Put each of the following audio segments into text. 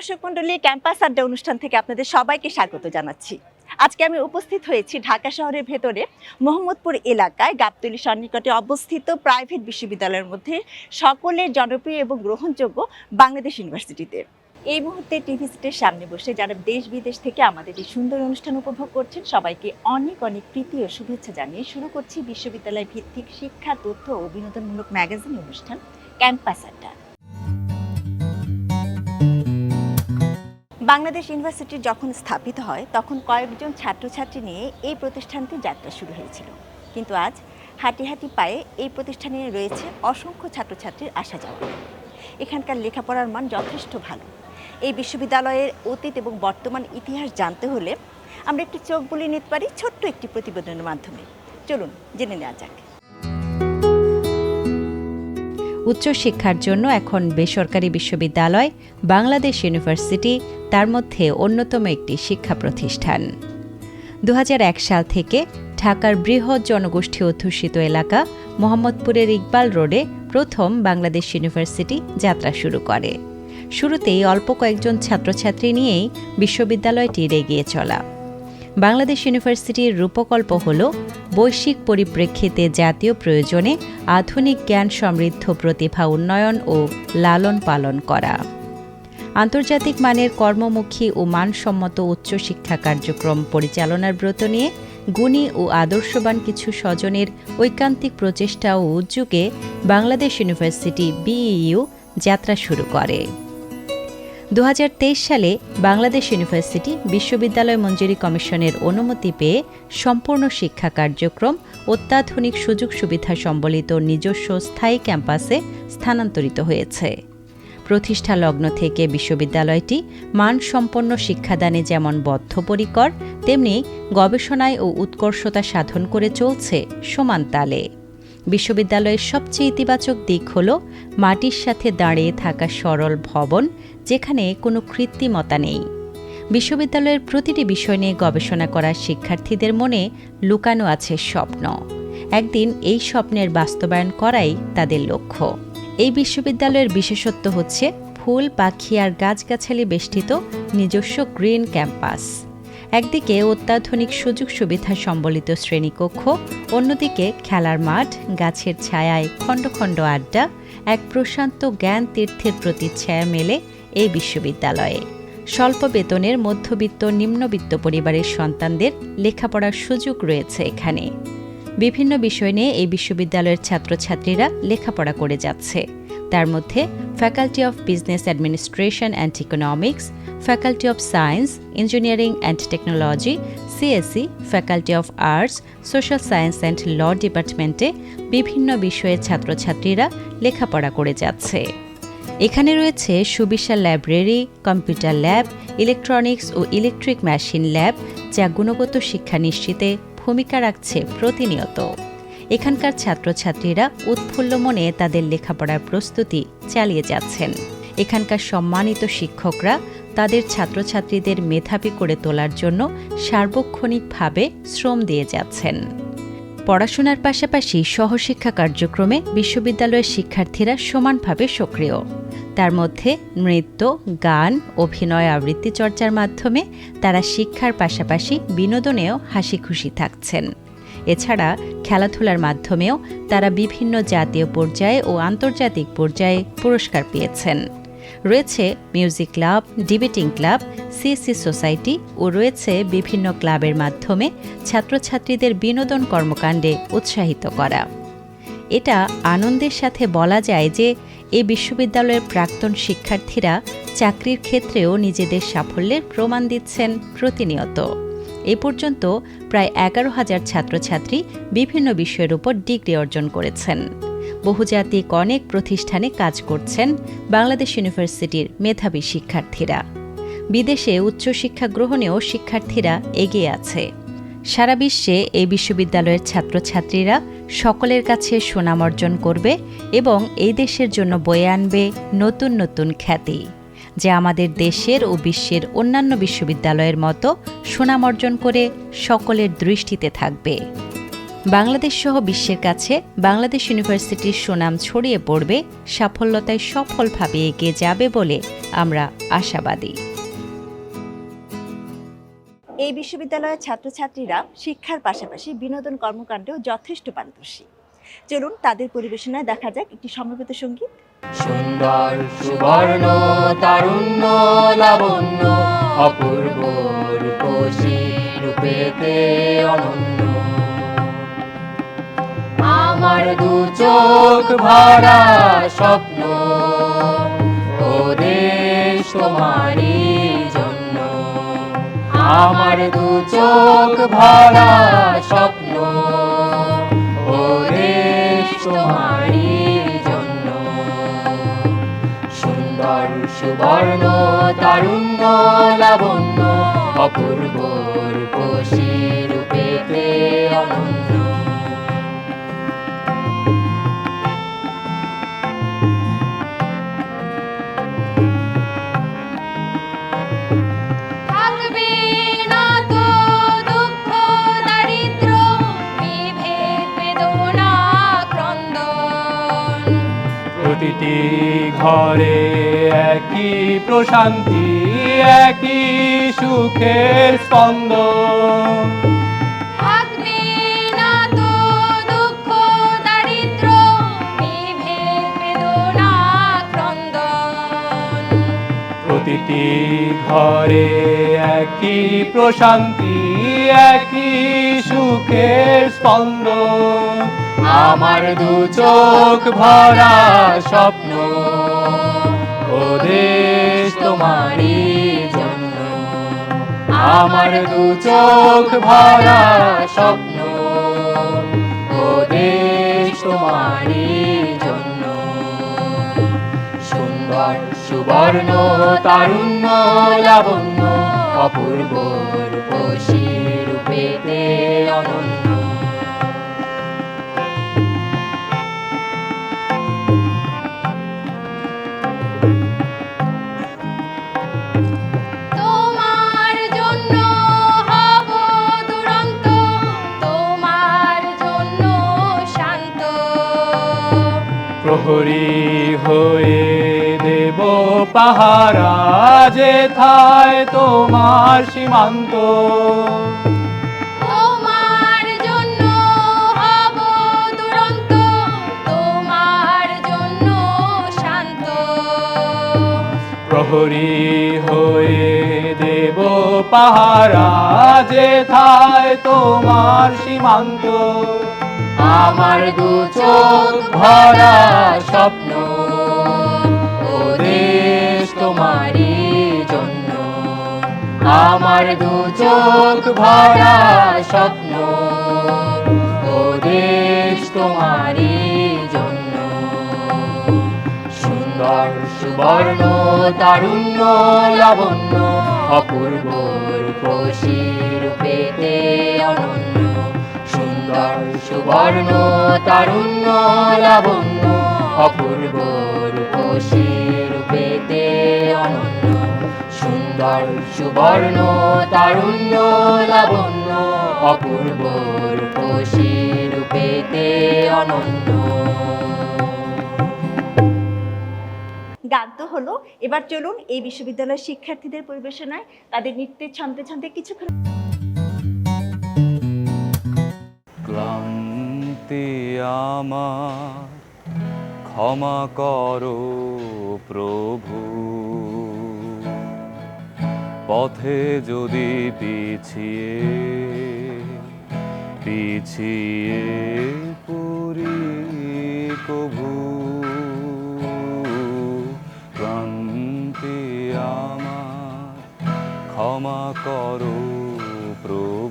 দর্শক মণ্ডলী ক্যাম্পাস আড্ডা অনুষ্ঠান থেকে আপনাদের সবাইকে স্বাগত জানাচ্ছি। আজকে আমি উপস্থিত হয়েছি ঢাকা শহরের ভেতরে মোহাম্মদপুর এলাকায় গাবতলী সন্নিকটে অবস্থিত প্রাইভেট বিশ্ববিদ্যালয়ের মধ্যে সকলের জনপ্রিয় এবং গ্রহণযোগ্য বাংলাদেশ ইউনিভার্সিটিতে। এই মুহূর্তে টিভি সেটের সামনে বসে যারা দেশ বিদেশ থেকে আমাদের এই সুন্দর অনুষ্ঠান উপভোগ করছেন, সবাইকে অনেক অনেক প্রীতি ও শুভেচ্ছা জানিয়ে শুরু করছি বিশ্ববিদ্যালয় ভিত্তিক শিক্ষা, তথ্য ও বিনোদনমূলক ম্যাগাজিন অনুষ্ঠান, ক্যাম্পাস আড্ডা। বাংলাদেশ ইউনিভার্সিটি যখন স্থাপিত হয়, তখন কয়েকজন ছাত্রছাত্রী নিয়ে এই প্রতিষ্ঠানটি যাত্রা শুরু হয়েছিল। কিন্তু আজ হাঁটি হাঁটি পায়ে এই প্রতিষ্ঠানে রয়েছে অসংখ্য ছাত্রছাত্রীর আসা যাওয়া। এখানকার লেখাপড়ার মান যথেষ্ট ভালো। এই বিশ্ববিদ্যালয়ের অতীত এবং বর্তমান ইতিহাস জানতে হলে আমরা একটি চোখ বুলিয়ে নিতে পারি ছোট্ট একটি প্রতিবেদনের মাধ্যমে। চলুন জেনে নেওয়া যাক। উচ্চশিক্ষার জন্য এখন বেসরকারি বিশ্ববিদ্যালয়, বাংলাদেশ ইউনিভার্সিটি, তার মধ্যে অন্যতম একটি শিক্ষা প্রতিষ্ঠান। দু হাজার এক সাল থেকে ঢাকার বৃহৎ জনগোষ্ঠী অধ্যুষিত এলাকা মোহাম্মদপুরের ইকবাল রোডে প্রথম বাংলাদেশ ইউনিভার্সিটি যাত্রা শুরু করে। শুরুতেই অল্প কয়েকজন ছাত্রছাত্রী নিয়েই বিশ্ববিদ্যালয়টির এগিয়ে চলা। বাংলাদেশ ইউনিভার্সিটির রূপকল্প হল বৈশ্বিক পরিপ্রেক্ষিতে জাতীয় প্রয়োজনে আধুনিক জ্ঞান সমৃদ্ধ প্রতিভা উন্নয়ন ও লালন পালন করা। আন্তর্জাতিক মানের কর্মমুখী ও মানসম্মত উচ্চশিক্ষা কার্যক্রম পরিচালনার ব্রত নিয়ে গুণী ও আদর্শবান কিছু স্বজনের ঐকান্তিক প্রচেষ্টা ও উদ্যোগে বাংলাদেশ ইউনিভার্সিটি বিইউ যাত্রা শুরু করে। দু হাজার তেইশ সালে বাংলাদেশ ইউনিভার্সিটি বিশ্ববিদ্যালয় মঞ্জুরি কমিশনের অনুমতি পেয়ে সম্পূর্ণ শিক্ষা কার্যক্রম, অত্যাধুনিক সুযোগ সুবিধা সম্বলিত নিজস্ব স্থায়ী ক্যাম্পাসে স্থানান্তরিত হয়েছে। প্রতিষ্ঠা লগ্ন থেকে বিশ্ববিদ্যালয়টি মানসম্পন্ন শিক্ষাদানে যেমন বদ্ধপরিকর, তেমনি গবেষণায় ও উৎকর্ষতা সাধন করে চলছে সমান তালে। বিশ্ববিদ্যালয়ের সবচেয়ে ইতিবাচক দিক হল মাটির সাথে দাঁড়িয়ে থাকা সরল ভবন যেখানে কোনো কৃত্রিমতা নেই। বিশ্ববিদ্যালয়ের প্রতিটি বিষয় নিয়ে গবেষণা করা শিক্ষার্থীদের মনে লুকানো আছে স্বপ্ন। একদিন এই স্বপ্নের বাস্তবায়ন করাই তাদের লক্ষ্য। এই বিশ্ববিদ্যালয়ের বিশেষত্ব হচ্ছে ফুল, পাখি আর গাছগাছালি বেষ্টিত নিজস্ব গ্রিন ক্যাম্পাস। একদিকে অত্যাধুনিক সুযোগ সুবিধা সম্বলিত শ্রেণীকক্ষ, অন্যদিকে খেলার মাঠ, গাছের ছায়ায় খণ্ড খণ্ড আড্ডা, এক প্রশান্ত জ্ঞান তীর্থের প্রতি ছায়া মেলে এই বিশ্ববিদ্যালয়ে। স্বল্প বেতনের মধ্যবিত্ত নিম্নবিত্ত পরিবারের সন্তানদের লেখাপড়ার সুযোগ রয়েছে এখানে। বিভিন্ন বিষয় নিয়ে এই বিশ্ববিদ্যালয়ের ছাত্রছাত্রীরা লেখাপড়া করে যাচ্ছে। তার মধ্যে faculty of business administration and economics faculty of science engineering and technology CSC faculty of arts social science and law ডিপার্টমেন্টে বিভিন্ন বিষয়ের ছাত্রছাত্রীরা লেখাপড়া করে যাচ্ছে। এখানে রয়েছে সুবিশাল লাইব্রেরি, কম্পিউটার ল্যাব, ইলেকট্রনিক্স ও ইলেকট্রিক মেশিন ল্যাব, যা গুণগত শিক্ষা নিশ্চিতে ভূমিকা রাখছে প্রতিনিয়ত। এখানকার ছাত্রছাত্রীরা উৎফুল্ল মনে তাদের লেখাপড়ার প্রস্তুতি চালিয়ে যাচ্ছেন। এখানকার সম্মানিত শিক্ষকরা তাদের ছাত্রছাত্রীদের মেধাবী করে তোলার জন্য সার্বক্ষণিকভাবে শ্রম দিয়ে যাচ্ছেন। পড়াশোনার পাশাপাশি সহশিক্ষা কার্যক্রমে বিশ্ববিদ্যালয়ের শিক্ষার্থীরা সমানভাবে সক্রিয়। তার মধ্যে নৃত্য, গান, অভিনয় আবৃত্তি চর্চার মাধ্যমে তারা শিক্ষার পাশাপাশি বিনোদনেও হাসি খুশি থাকছেন। এছাড়া খেলাধুলার মাধ্যমেও তারা বিভিন্ন জাতীয় পর্যায়ে ও আন্তর্জাতিক পর্যায়ে পুরস্কার পেয়েছেন। রয়েছে music club, debating club CSC society ও রয়েছে বিভিন্ন ক্লাবের মাধ্যমে ছাত্রছাত্রীদের বিনোদন কর্মকাণ্ডে উৎসাহিত করা। এটা আনন্দের সাথে বলা যায় যে, এই বিশ্ববিদ্যালয়ের প্রাক্তন শিক্ষার্থীরা চাকরির ক্ষেত্রেও নিজেদের সাফল্যের প্রমাণ দিচ্ছেন প্রতিনিয়ত। এ পর্যন্ত প্রায় এগারো হাজার ছাত্রছাত্রী বিভিন্ন বিষয়ের উপর ডিগ্রি অর্জন করেছেন। বহুজাতিক অনেক প্রতিষ্ঠানে কাজ করছেন বাংলাদেশ ইউনিভার্সিটির মেধাবী শিক্ষার্থীরা। বিদেশে উচ্চশিক্ষা গ্রহণেও শিক্ষার্থীরা এগিয়ে আছে। সারা বিশ্বে এই বিশ্ববিদ্যালয়ের ছাত্রছাত্রীরা সকলের কাছে সুনাম অর্জন করবে এবং এই দেশের জন্য বয়ে আনবে নতুন নতুন খ্যাতি, যা আমাদের দেশের ও বিশ্বের অন্যান্য বিশ্ববিদ্যালয়ের মতো সুনাম অর্জন করে সকলের দৃষ্টিতে থাকবে। বাংলাদেশ সহ বিশ্বের কাছে বাংলাদেশ ইউনিভার্সিটির সুনাম ছড়িয়ে পড়বে সাফল্যতায় সফলভাবে এগিয়ে যাবে বলে আমরা আশাবাদী। এই বিশ্ববিদ্যালয়ের ছাত্রছাত্রীরা শিক্ষার পাশাপাশি বিনোদন কর্মকাণ্ডেও যথেষ্ট পারদর্শী। চলুন তাদের পরিবেশনায় দেখা যাক একটি সমবেত সংগীত। সুন্দর সুবর্ণ তারুণ্য লাবণ্য অপূর্ব রূপসী রূপেতে অনন্য। আমার দু চোখ ভরা স্বপ্ন। ও দেশ তোমারই জন্য। আমার দু চোখ ভরা স্বপ্ন। ও দেশ তোমারই জন্য। সুন্দর, সুবর্ণ তারুণ্য লাবণ্য অপূর্ব রূপসী রূপেতে অনন্য। ঘরে একই প্রশান্তি একই সুখের স্পন্দন ক্রন্দন প্রতিটি ঘরে একই প্রশান্তি একই সুখের স্পন্দন আমার দু চোখ ভরা ও দেশ তোমারই জন্য। আমার দু চোখ ভরা স্বপ্ন। ও দেশ তোমারই জন্য। সুন্দর সুবর্ণ, তারুণ্য, লাবণ্য, অপূর্ব। প্রহরী হয়ে দেব পাহারা যে থায় তোমার সীমান্ত। প্রহরী হয়ে দেব পাহারা যে থায় তোমার সীমান্ত। আমার দু চোখ ভরা স্বপ্ন। ও দেশ তোমারই জন্য। আমার দু চোখ ভরা স্বপ্ন। ও দেশ তোমারই জন্য। সুন্দর সুবর্ণ তারুণ্য লাবণ্য, অপূর্ব রূপসী রূপেতে অনন্য। সুবর্ণ তারুণ্য লাবণ্য, অপূর্ব অনন্য। সুন্দর সুবর্ণ তারুণ্য লাবণ্য, অপূর্ব অনন্য। গান তো হলো, এবার চলুন এই বিশ্ববিদ্যালয়ের শিক্ষার্থীদের পরিবেশনায় তাদের নৃত্যের ছন্দে ছন্দে কিছুক্ষণ ক্লান্তি আমার। ক্ষমা করো প্রভু। পথে যদি পিছিয়ে পিছিয়ে পুরি কভু ক্লান্তি আমার। ক্ষমা করো প্রভু।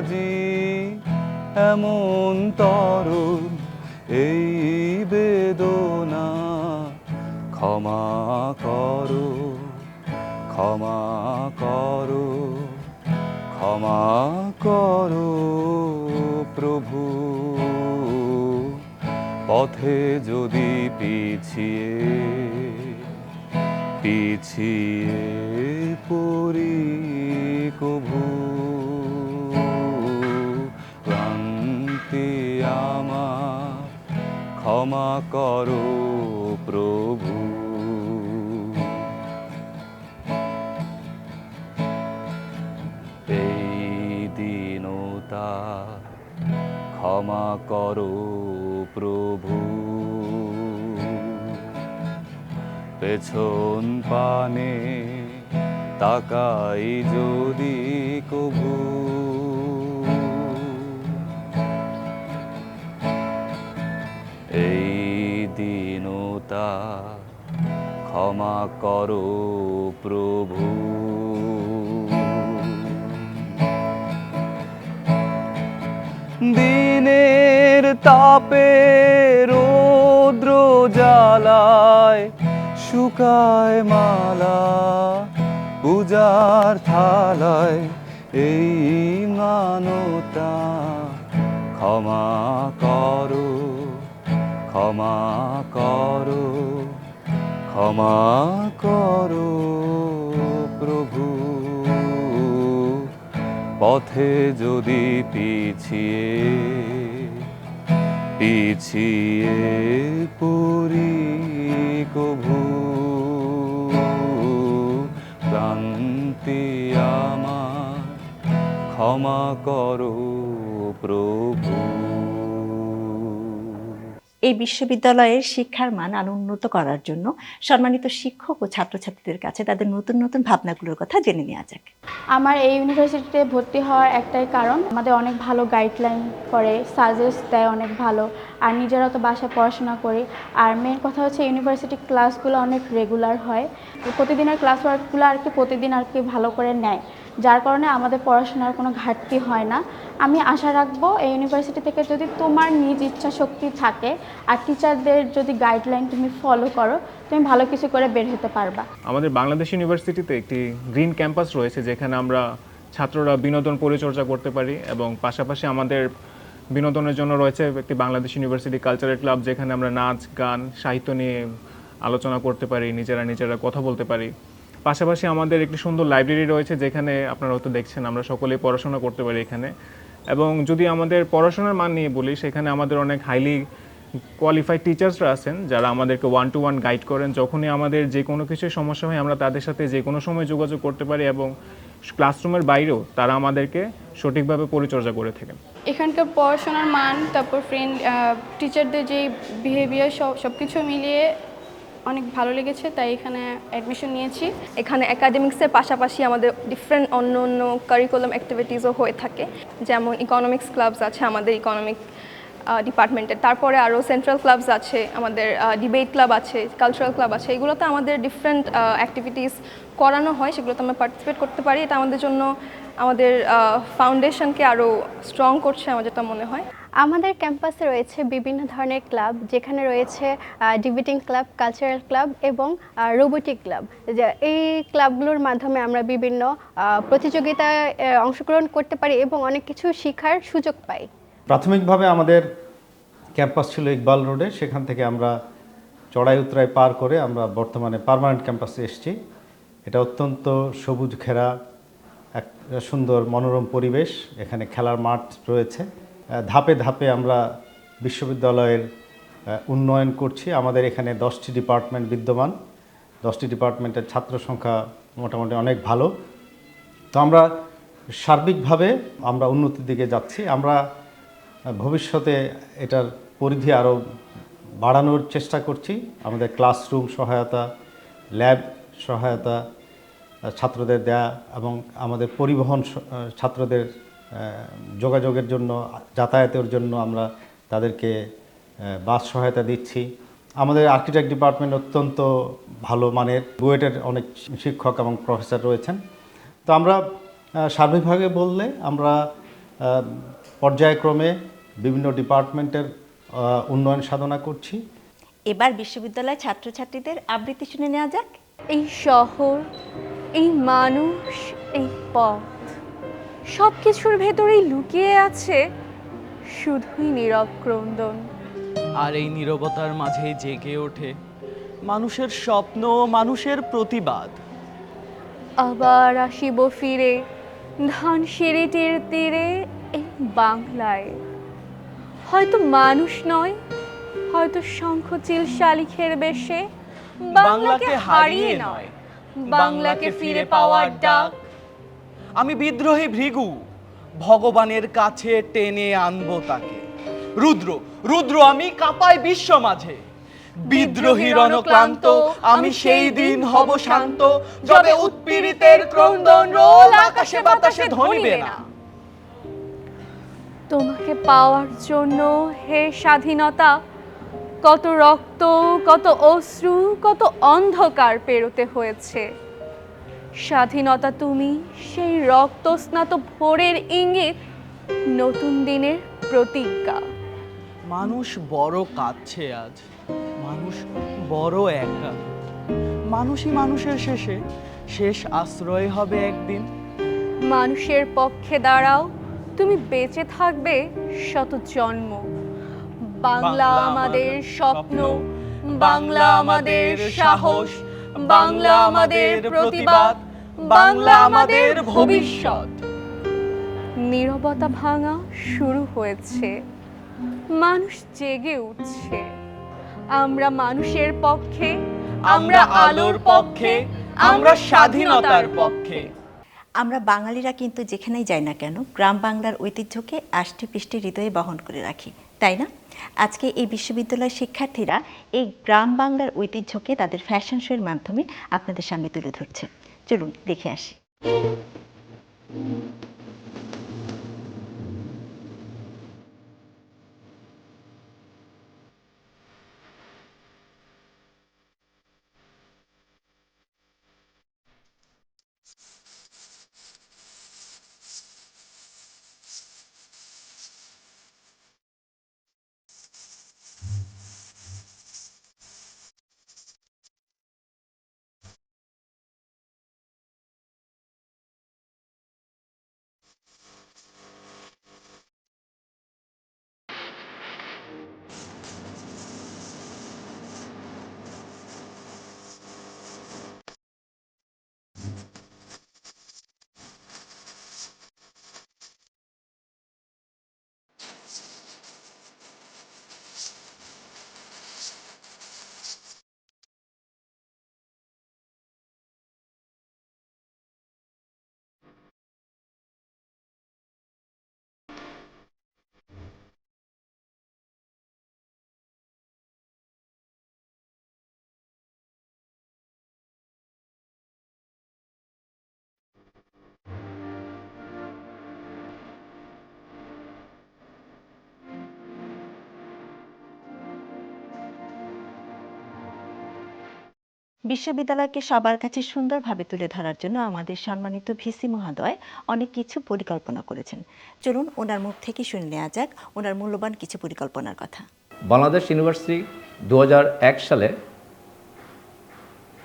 আজি এমন তর এই বেদনা ক্ষমা করো ক্ষমা করো ক্ষমা করো প্রভু। পথে যদি পিছিয়ে পিছিয়ে পড়ি কভু। ক্ষমা করো প্রভু। এই দিনতা ক্ষমা করো প্রভু। পেছন পানে তাকাই যদি কভু। দিনতা ক্ষমা করো প্রভু। দিনের তাপে রৌদ্র জ্বালায় শুকায় মালা, পূজার থালায় এই মানতা। ক্ষমা করো ক্ষমা করো ক্ষমা করো প্রভু। পথে যদি পিছিয়ে পিছিয়ে পড়ি কভু ক্রান্তি আমার ক্ষমা করো প্রভু। এই বিশ্ববিদ্যালয়ের শিক্ষার মান আরও উন্নত করার জন্য সম্মানিত শিক্ষক ও ছাত্রছাত্রীদের কাছে তাদের নতুন নতুন ভাবনাগুলোর কথা জেনে নেওয়া যাক। আমার এই ইউনিভার্সিটিতে ভর্তি হওয়ার একটাই কারণ, আমাদের অনেক ভালো গাইডলাইন করে সাজেস্ট দেয় অনেক ভালো, আর নিজেরা তো বাসায় পড়াশোনা করি। আর মেন কথা হচ্ছে ইউনিভার্সিটি ক্লাসগুলো অনেক রেগুলার হয়। প্রতিদিনের ক্লাস ওয়ার্কগুলো আর কি প্রতিদিন আর কি ভালো করে নেয়। যার কারণে আমাদের পড়াশোনার কোনো ঘাটতি হয় না। আমি আশা রাখব এই ইউনিভার্সিটি থেকে যদি তোমার নিজ ইচ্ছা শক্তি থাকে আর টিচারদের যদি গাইডলাইন তুমি ফলো করো, তুমি ভালো কিছু করে বের হতে পারবা। আমাদের বাংলাদেশ ইউনিভার্সিটিতে একটি গ্রিন ক্যাম্পাস রয়েছে যেখানে আমরা ছাত্ররা বিনোদন পরিচর্যা করতে পারি এবং পাশাপাশি আমাদের বিনোদনের জন্য রয়েছে একটি বাংলাদেশ ইউনিভার্সিটি কালচারাল ক্লাব যেখানে আমরা নাচ, গান, সাহিত্য নিয়ে আলোচনা করতে পারি, নিজেরা নিজেরা কথা বলতে পারি। পাশাপাশি আমাদের একটি সুন্দর লাইব্রেরি রয়েছে যেখানে আপনারা হয়তো দেখছেন, আমরা সকলেই পড়াশোনা করতে পারি এখানে। এবং যদি আমাদের পড়াশোনার মান নিয়ে বলি, সেখানে আমাদের অনেক হাইলি কোয়ালিফাইড টিচার্সরা আছেন, যারা আমাদেরকে ওয়ান টু ওয়ান গাইড করেন। যখনই আমাদের যে কোনো কিছু সমস্যা হয়, আমরা তাদের সাথে যে কোনো সময় যোগাযোগ করতে পারি এবং ক্লাসরুমের বাইরেও তারা আমাদেরকে সঠিকভাবে পরিচর্যা করে থাকেন। এখানকার পড়াশোনার মান, তারপর ফ্রেন্ড টিচারদের যে বিহেভিয়ার সব সব কিছু মিলিয়ে অনেক ভালো লেগেছে, তাই এখানে অ্যাডমিশন নিয়েছি। এখানে একাডেমিক্সের পাশাপাশি আমাদের ডিফারেন্ট অন্য অন্য কারিকুলাম অ্যাক্টিভিটিসও হয়ে থাকে। যেমন ইকোনমিক্স ক্লাবস আছে আমাদের ইকোনমিক ডিপার্টমেন্টের তারপরে আরও সেন্ট্রাল ক্লাবস আছে, আমাদের ডিবেট ক্লাব আছে কালচারাল ক্লাব আছে। এগুলোতে আমাদের ডিফারেন্ট অ্যাক্টিভিটিস করানো হয়, সেগুলোতে আমরা পার্টিসিপেট করতে পারি। এটা আমাদের জন্য, আমাদের ফাউন্ডেশনকে আরও স্ট্রং করছে, আমার যেটা মনে হয়। আমাদের ক্যাম্পাসে রয়েছে বিভিন্ন ধরনের ক্লাব, যেখানে রয়েছে ডিবেটিং ক্লাব, কালচারাল ক্লাব এবং রোবোটিক ক্লাব। এই ক্লাবগুলোর মাধ্যমে আমরা বিভিন্ন প্রতিযোগিতায় অংশগ্রহণ করতে পারি এবং অনেক কিছু শেখার সুযোগ পাই। প্রাথমিকভাবে আমাদের ক্যাম্পাস ছিল ইকবাল রোডে। সেখান থেকে আমরা চড়াই উতরাই পার করে আমরা বর্তমানে পার্মানেন্ট ক্যাম্পাসে এসেছি। এটা অত্যন্ত সবুজ ঘেরা, এক সুন্দর মনোরম পরিবেশ। এখানে খেলার মাঠ রয়েছে। ধাপে ধাপে আমরা বিশ্ববিদ্যালয়ের উন্নয়ন করছি। আমাদের এখানে দশটি ডিপার্টমেন্ট বিদ্যমান। দশটি ডিপার্টমেন্টের ছাত্র সংখ্যা মোটামুটি অনেক ভালো। তো আমরা সার্বিকভাবে আমরা উন্নতির দিকে যাচ্ছি। আমরা ভবিষ্যতে এটার পরিধি আরও বাড়ানোর চেষ্টা করছি। আমাদের ক্লাসরুম সহায়তা, ল্যাব সহায়তা ছাত্রদের দেয়া এবং আমাদের পরিবহন ছাত্রদের যোগাযোগের জন্য, যাতায়াতের জন্য আমরা তাদেরকে বাস সহায়তা দিচ্ছি। আমাদের আর্কিটেক্ট ডিপার্টমেন্ট অত্যন্ত ভালো মানের, বুয়েটের অনেক শিক্ষক এবং প্রফেসর রয়েছেন। তো আমরা সার্বিকভাবে বললে আমরা পর্যায়ক্রমে বিভিন্ন ডিপার্টমেন্টের উন্নয়ন সাধনা করছি। এবার বিশ্ববিদ্যালয়ের ছাত্রছাত্রীদের আবৃত্তি শুনে নেওয়া যাক। এই শহর, এই মানুষ, এই পথ। সব কিছুর ভেতরেই লুকিয়ে আছে শুধুই নীরব ক্রন্দন। আর এই নীরবতার মাঝে জেগে ওঠে মানুষের স্বপ্ন মানুষের প্রতিবাদ। আবার আসিব ফিরে ধান সিঁড়িটির তীরে এই বাংলায়। হয়তো মানুষ নয় হয়তো শঙ্খচিল শালিখের বেশে বাংলাকে হারিয়ে নয় বাংলাকে ফিরে পাওয়ার ডাক আমি বিদ্রোহী ভৃগু। ভগবানের কাছে টেনে আনব তাকে। রুদ্র রুদ্র, আমি কাপাই বিশ্ব মাঝে। বিদ্রোহী রণক্লান্ত, আমি সেই দিন হব শান্ত। যবে উৎপীড়িতের ক্রন্দন রোল, আকাশে বাতাসে ধনিবে না। তোমাকে পাওয়ার জন্য হে স্বাধীনতা, কত রক্ত, কত অশ্রু, কত অন্ধকার পেরোতে হয়েছে। স্বাধীনতা তুমি সেই রক্তস্নাত ভোরের ইঙ্গিত নতুন দিনের প্রতিজ্ঞা। মানুষ বড় কাঁদছে আজ মানুষ বড় একা। মানুষই মানুষের শেষে শেষ আশ্রয় হবে একদিন। মানুষের পক্ষে দাঁড়াও তুমি বেঁচে থাকবে শত জন্ম। বাংলা আমাদের স্বপ্ন বাংলা আমাদের সাহস। বাংলা আমাদের প্রতিবাদ বাংলা আমাদের ভবিষ্যৎ। নীরবতা ভাঙা শুরু হয়েছে। মানুষ জেগে উঠছে। আমরা মানুষের পক্ষে আমরা আলোর পক্ষে আমরা স্বাধীনতার পক্ষে। আমরা বাঙালিরা কিন্তু যেখানেই যাই না কেন গ্রাম বাংলার ঐতিহ্যকে আষ্টে পৃষ্ঠে হৃদয়ে বহন করে রাখি। তাই না? আজকে এই বিশ্ববিদ্যালয়ের শিক্ষার্থীরা এই গ্রাম বাংলার ঐতিহ্যকে তাদের ফ্যাশন শোয়ের মাধ্যমে আপনাদের সামনে তুলে ধরছে। চলুন, দেখে আসি। বিশ্ববিদ্যালয়কে সবার কাছে সুন্দরভাবে তুলে ধরার জন্য আমাদের সম্মানিত ভিসি মহোদয় অনেক কিছু পরিকল্পনা করেছেন। চলুন ওনার মুখ থেকে শুনে নেওয়া যাক, ওনার মূল্যবান কিছু পরিকল্পনার কথা। বাংলাদেশ ইউনিভার্সিটি দু হাজার এক সালে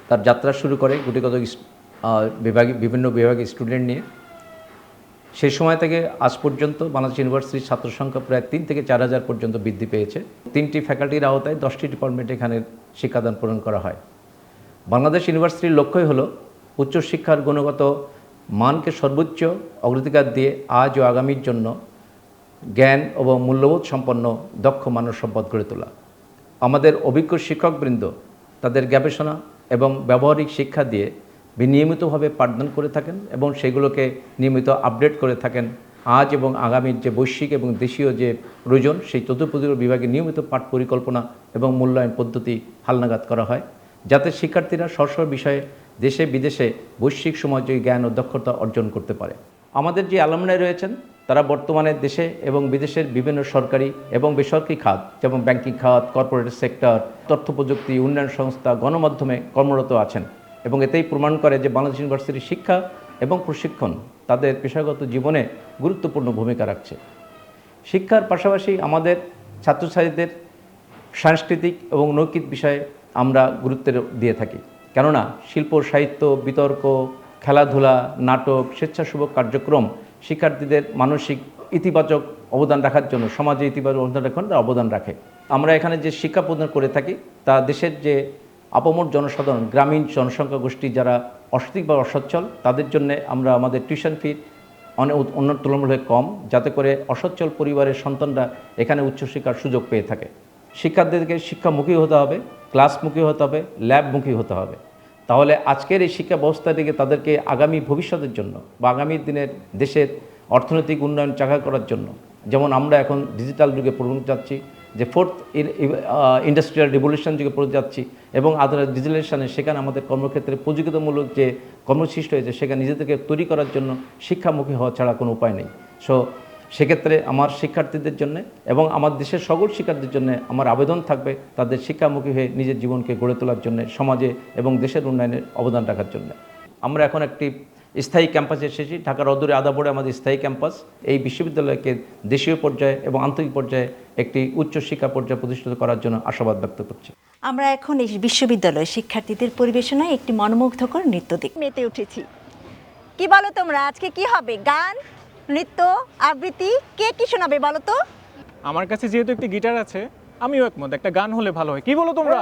তার যাত্রা শুরু করে গুটিগত বিভাগে বিভিন্ন বিভাগের স্টুডেন্ট নিয়ে। সেই সময় থেকে আজ পর্যন্ত বাংলাদেশ ইউনিভার্সিটির ছাত্র সংখ্যা প্রায় তিন থেকে চার হাজার পর্যন্ত বৃদ্ধি পেয়েছে। তিনটি ফ্যাকাল্টির আওতায় দশটি ডিপার্টমেন্টে এখানে শিক্ষাদান প্রদান করা হয়। বাংলাদেশ ইউনিভার্সিটির লক্ষ্যই হলো উচ্চশিক্ষার গুণগত মানকে সর্বোচ্চ অগ্রাধিকার দিয়ে আজ ও আগামীর জন্য জ্ঞান এবং মূল্যবোধ সম্পন্ন দক্ষ মানব সম্পদ গড়ে তোলা। আমাদের অভিজ্ঞ শিক্ষকবৃন্দ তাদের গবেষণা এবং ব্যবহারিক শিক্ষা দিয়ে নিয়মিতভাবে পাঠদান করে থাকেন এবং সেগুলোকে নিয়মিত আপডেট করে থাকেন। আজ এবং আগামীর যে বৈশ্বিক এবং দেশীয় যে প্রয়োজন, সেই চতুর্পদীয় বিভাগে নিয়মিত পাঠ পরিকল্পনা এবং মূল্যায়ন পদ্ধতি হালনাগাদ করা হয়। যাতে শিক্ষার্থীরা স্ব বিষয়ে দেশে বিদেশে বৈশ্বিক সমাজে জ্ঞান ও দক্ষতা অর্জন করতে পারে। আমাদের যে অ্যালামনাই রয়েছেন, তারা বর্তমানে দেশে এবং বিদেশের বিভিন্ন সরকারি এবং বেসরকারি খাত, যেমন ব্যাংকিং খাত, কর্পোরেট সেক্টর, তথ্য প্রযুক্তি, উন্নয়ন সংস্থা, গণমাধ্যমে কর্মরত আছেন এবং এতেই প্রমাণ করে যে বাংলাদেশ ইউনিভার্সিটির শিক্ষা এবং প্রশিক্ষণ তাদের পেশাগত জীবনে গুরুত্বপূর্ণ ভূমিকা রাখছে। শিক্ষার পাশাপাশি আমাদের ছাত্রছাত্রীদের সাংস্কৃতিক এবং নৈতিক বিষয়ে আমরা গুরুত্ব দিয়ে থাকি। কেননা শিল্প, সাহিত্য, বিতর্ক, খেলাধুলা, নাটক, স্বেচ্ছাসেবক কার্যক্রম শিক্ষার্থীদের মানসিক ইতিবাচক অবদান রাখার জন্য, সমাজে ইতিবাচক অবদান রাখার অবদান রাখে। আমরা এখানে যে শিক্ষা প্রদান করে থাকি, তা দেশের যে আপামর জনসাধারণ, গ্রামীণ জনসংখ্যা গোষ্ঠী যারা অসঠিক বা অসচ্ছল, তাদের জন্য আমরা আমাদের টিউশন ফি অনেক অন্য তুলনামূলক কম, যাতে করে অসচ্ছল পরিবারের সন্তানরা এখানে উচ্চশিক্ষার সুযোগ পেয়ে থাকে। শিক্ষার্থীদেরকে শিক্ষামুখী হতে হবে, ক্লাসমুখী হতে হবে, ল্যাবমুখী হতে হবে। তাহলে আজকের এই শিক্ষা ব্যবস্থাটিকে তাদেরকে আগামী ভবিষ্যতের জন্য বা আগামী দিনের দেশের অর্থনৈতিক উন্নয়ন চাকা করার জন্য, যেমন আমরা এখন ডিজিটাল যুগে পড়তে যাচ্ছি, যে ফোর্থ ইন্ডাস্ট্রিয়াল রিভলিউশন যুগে পড়ে যাচ্ছি এবং আদার ডিজিটালেশনে সেখানে আমাদের কর্মক্ষেত্রে প্রযুক্তিমূলক যে কর্মসৃষ্টি হয়েছে, সেখানে নিজেদেরকে তৈরি করার জন্য শিক্ষামুখী হওয়া ছাড়া কোনো উপায় নেই। সো সেক্ষেত্রে আমার শিক্ষার্থীদের জন্য এবং আমার দেশের সকল শিক্ষার্থীদের জন্য আমার আবেদন থাকবে তাদের শিক্ষামুখী হয়ে নিজের জীবনকে গড়ে তোলার জন্য সমাজে এবং দেশের উন্নয়নে অবদান রাখার জন্য। আমরা এখন একটি স্থায়ী ক্যাম্পাসে এসেছি। ঢাকার অদূরে আদাবরে আমাদের স্থায়ী ক্যাম্পাস। এই বিশ্ববিদ্যালয়কে দেশীয় পর্যায়ে এবং আন্তরিক পর্যায়ে একটি উচ্চ শিক্ষা পর্যায়ে প্রতিষ্ঠিত করার জন্য আশাবাদ ব্যক্ত করছি। আমরা এখন এই বিশ্ববিদ্যালয়ে শিক্ষার্থীদের পরিবেশনায় একটি মনোমুগ্ধকর নৃত্য দেখ মেতে উঠেছি। কি বলো তোমরা? আজকে কি হবে? গান? নৃত্য আবৃত্তি কে কি শোনাবে বলো তো? আমার কাছে যেহেতু একটি গিটার আছে আমিও একমত একটা গান হলে ভালো হয়। কি বলো তোমরা?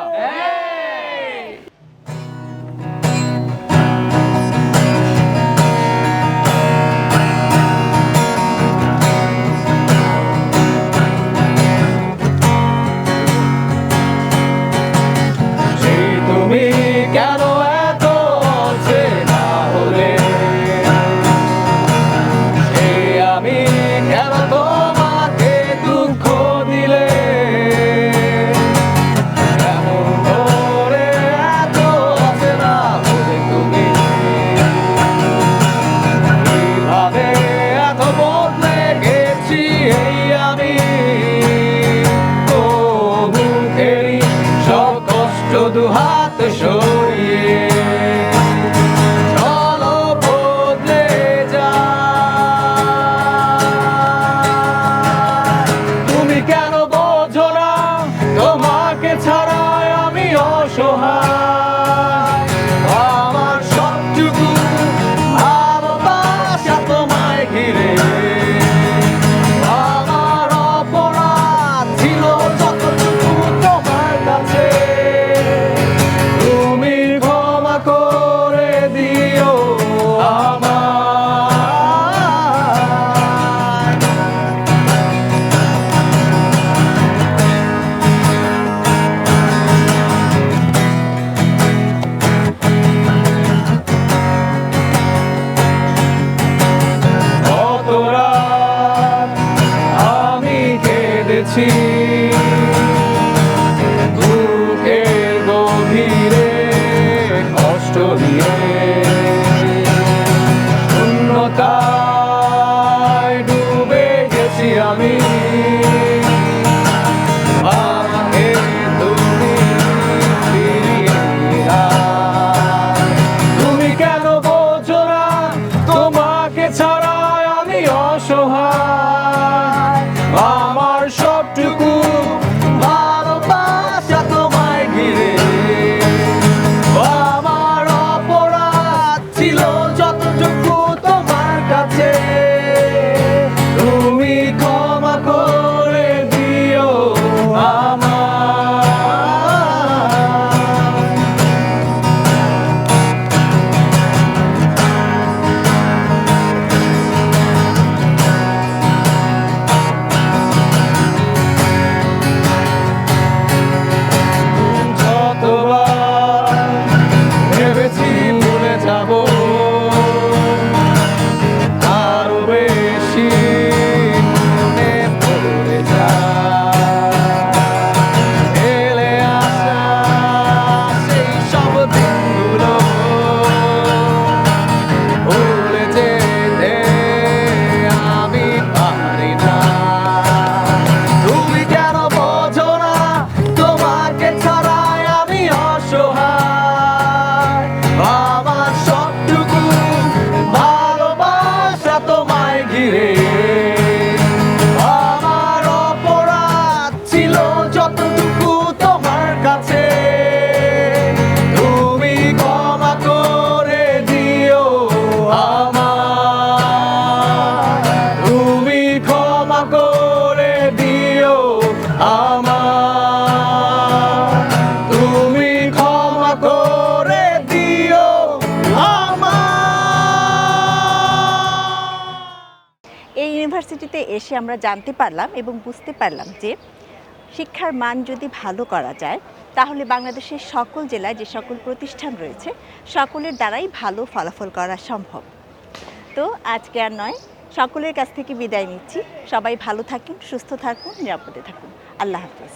এসে আমরা জানতে পারলাম এবং বুঝতে পারলাম যে শিক্ষার মান যদি ভালো করা যায়, তাহলে বাংলাদেশের সকল জেলায় যে সকল প্রতিষ্ঠান রয়েছে, সকলের দ্বারাই ভালো ফলাফল করা সম্ভব। তো আজকে আর নয়, সকলের কাছ থেকে বিদায় নিচ্ছি। সবাই ভালো থাকুন, সুস্থ থাকুন, নিরাপদে থাকুন। আল্লাহ হাফিজ।